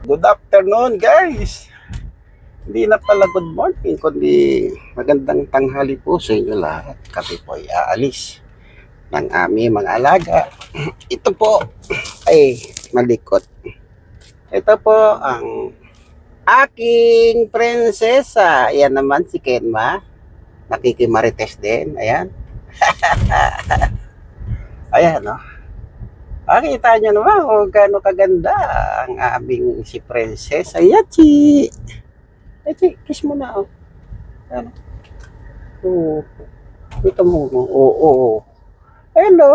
Good afternoon, guys. Hindi na pala good morning, kundi magandang tanghali po sa inyo lahat. Kami po ay aalis ng aming mga alaga. Ito po ay malikot. Ito po ang aking prinsesa. Ayan naman si Kenma. Nakikimarites din. Ayan. Ayan, no? Makita nyo naman kung gaano kaganda ang aming si Princess Ayachi. Ayachi, kiss mo na, oh. Ano? Oo. Ito mo, oo, oo, oo. Hello!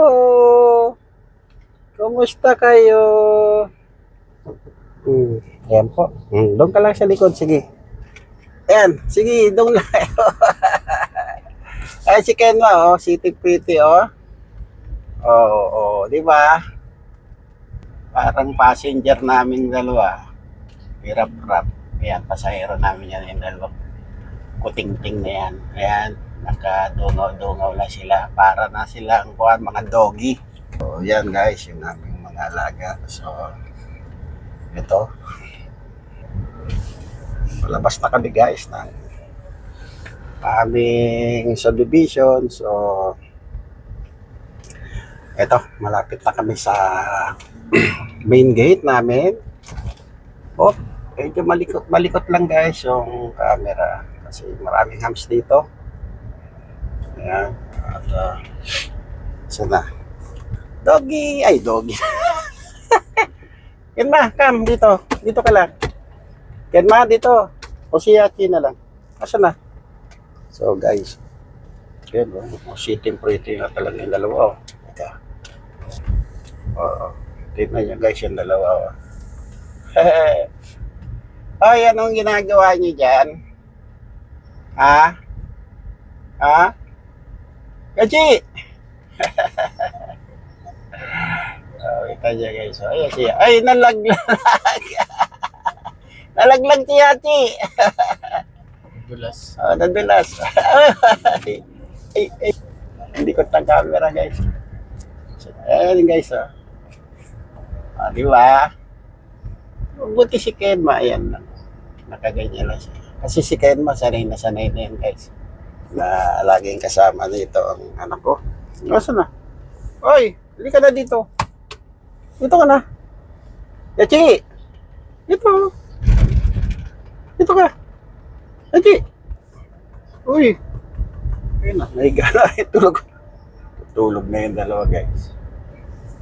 Kumusta kayo? Hmm, ayan po. Hmm, doon ka lang sa likod, sige. Ayan, sige, doon lang. Ay, si Kenwa, oh, sitting pretty, oh. Oo, oh, oh, di ba? Parang passenger namin dalawa. Hirap-rap. Ayan, pasahero namin yan yung dalawa. Kuting-ting na yan. Ayan, nakadungaw-dungaw lang sila. Para na sila ang kuhan, mga doggy. So, yan guys, yung aming mga alaga. So, ito. Palabas na kami guys ng aming subdivision. So, ito, malapit na kami sa main gate namin. Oh, medyo malikot, malikot lang guys yung camera. Kasi maraming hams dito. Ayan. At, uh, sana. Doggy! Ay, doggy. Kenma, come dito. Dito ka lang. Kenma, dito. O si Yaki na lang. Asa na? So guys, yun, oh, sitting pretty na talaga yung dalawa. Oh. Ika. Oo. Tignan nyo guys yung dalawa. Oh. Ay, anong ginagawa niyo dyan? Ha? Ha? Gachi! oh, kita niya guys. Oh, ayan siya. Ay, nalaglag. nalaglag si Hachi. Dulas. Oh, nadulas. ay, ay, ay. Hindi ko tang camera guys. Ayan guys. Oh. Ah, di ba? Buti si Kenma, ayan lang. Nakaganyan lang siya. Kasi si Kenma, sanay na sanay na yan, guys. Na laging kasama nito ang anak ko. Nasaan na? Oy, hindi ka na dito. Dito ka na. Yachi! Dito. Dito ka. Yachi! Uy. Ayun na, nahiga na. Tulog. Tulog na yung dalawa, guys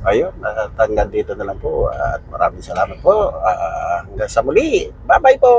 ayun, natanggal dito na lang po at maraming salamat po. Ah, hanggang sa muli. Bye-bye po.